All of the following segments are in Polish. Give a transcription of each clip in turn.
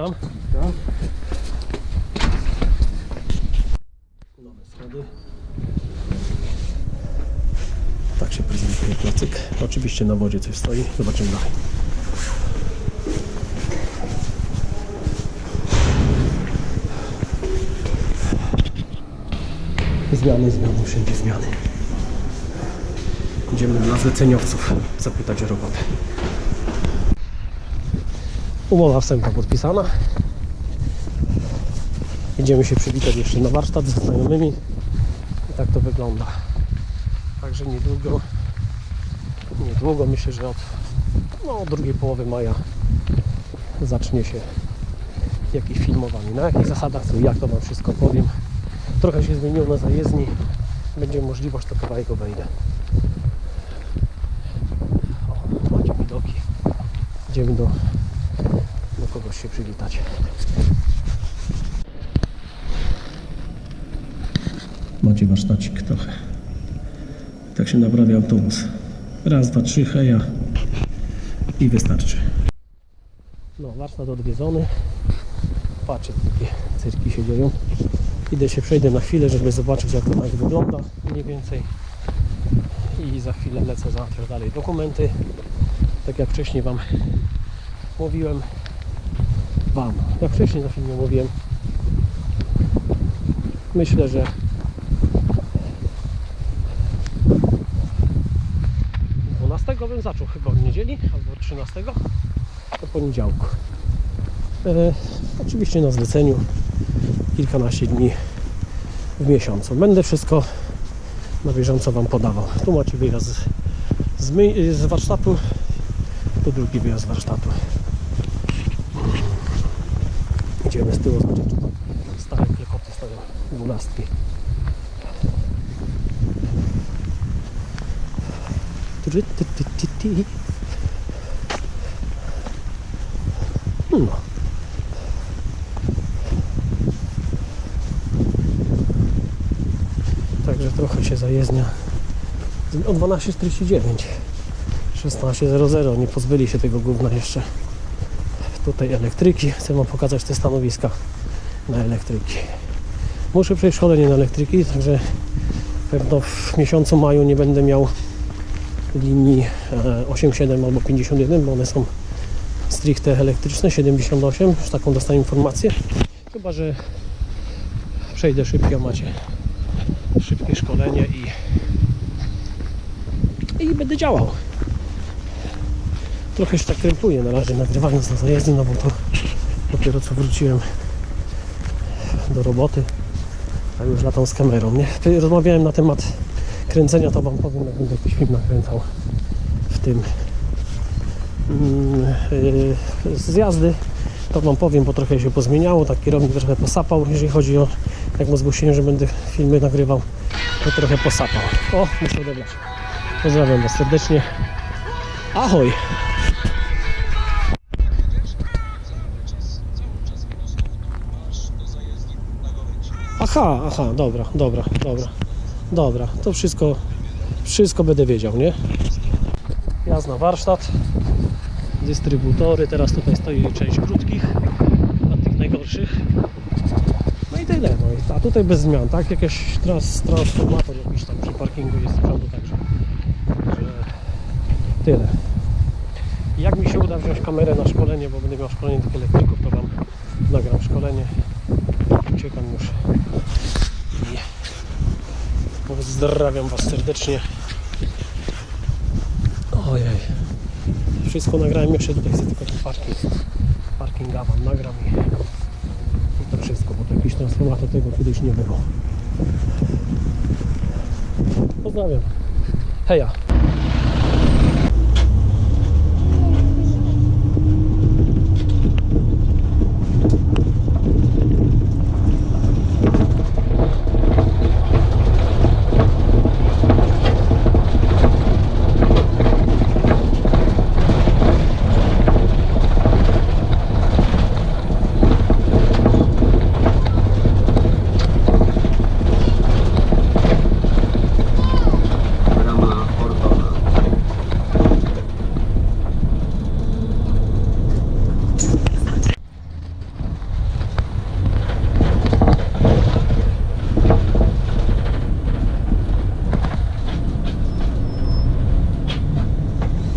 witam. Nowe schody. Tak się prezentuje placyk. Oczywiście na wodzie coś stoi. Zobaczymy dalej. Zmiany, zmiany, wszędzie zmiany. Idziemy dla zleceniowców zapytać o robotę. Umowa wstępna podpisana. Idziemy się przywitać jeszcze na warsztat ze znajomymi. I tak to wygląda. Także niedługo, niedługo myślę, że od no, drugiej połowy maja zacznie się jakieś filmowanie. Na jakich zasadach, to jak to Wam wszystko powiem. Trochę się zmieniło na zajezdni. Będzie możliwość, to kawałek obejdę. O, macie widoki. Idziemy do, kogoś się przywitać. Macie warsztacik trochę. Tak się naprawia autobus. Raz, dwa, trzy, heja i wystarczy. No, warsztat odwiedzony. Patrzcie, takie cyrki się dzieją. Idę się przejdę na chwilę, żeby zobaczyć jak to tak wygląda mniej więcej. I za chwilę lecę załatwiać dalej dokumenty. Tak jak wcześniej Wam mówiłem. Wam, jak wcześniej na filmie mówiłem. Myślę, że 12 bym zaczął chyba od niedzieli albo 13 do poniedziałku. E, oczywiście na zleceniu kilkanaście dni w miesiącu. Będę wszystko na bieżąco Wam podawał. Tu macie wyjazd z, z, z warsztatu, tu drugi wyjazd z warsztatu. Idziemy z tyłu, zobaczyć, stare klekoty stoją, dwunastki. Ty. No. Także trochę się zajezdnia. O 12.49 16.00 nie pozbyli się tego gówna jeszcze tutaj elektryki. Chcę wam pokazać te stanowiska na elektryki. Muszę przejść szkolenie na elektryki także pewno w miesiącu maju nie będę miał linii e, 87 albo 51 bo one są stricte elektryczne 78 już taką dostałem informację. Chyba że przejdę szybko macie szybkie szkolenie i i będę działał trochę się tak krępuję na razie nagrywając na zajezdni no bo to dopiero co wróciłem do roboty a już latam z kamerą nie? Rozmawiałem na temat kręcenia to wam powiem jak będę jakiś film nakręcał w tym yy, z jazdy to wam powiem, bo trochę się pozmieniało tak kierownik trochę posapał jeżeli chodzi o jak mu zgłosiłem, że będę filmy nagrywał to trochę posapał. O, muszę odebrać. Pozdrawiam was serdecznie. Ahoj Aha, aha, dobra, dobra, dobra. Dobra, to wszystko, wszystko będę wiedział, nie? Jazd warsztat, dystrybutory, teraz tutaj stoi część krótkich, a tych najgorszych. No i tyle, no a tutaj bez zmian, tak? Jakiś trans, transformator jakiś tam przy parkingu jest z przodu, także że tyle. Jak mi się uda wziąć kamerę na szkolenie, bo będę miał szkolenie tych elektryków, to Wam nagram szkolenie. Uciekam już. I pozdrawiam Was serdecznie. Ojej. Wszystko nagrałem jeszcze tutaj chcę tylko ten parking. Parkinga Wam nagram i, i to wszystko, bo to jakiś transformator tego kiedyś nie było. Pozdrawiam. Heja.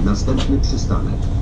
Następny przystanek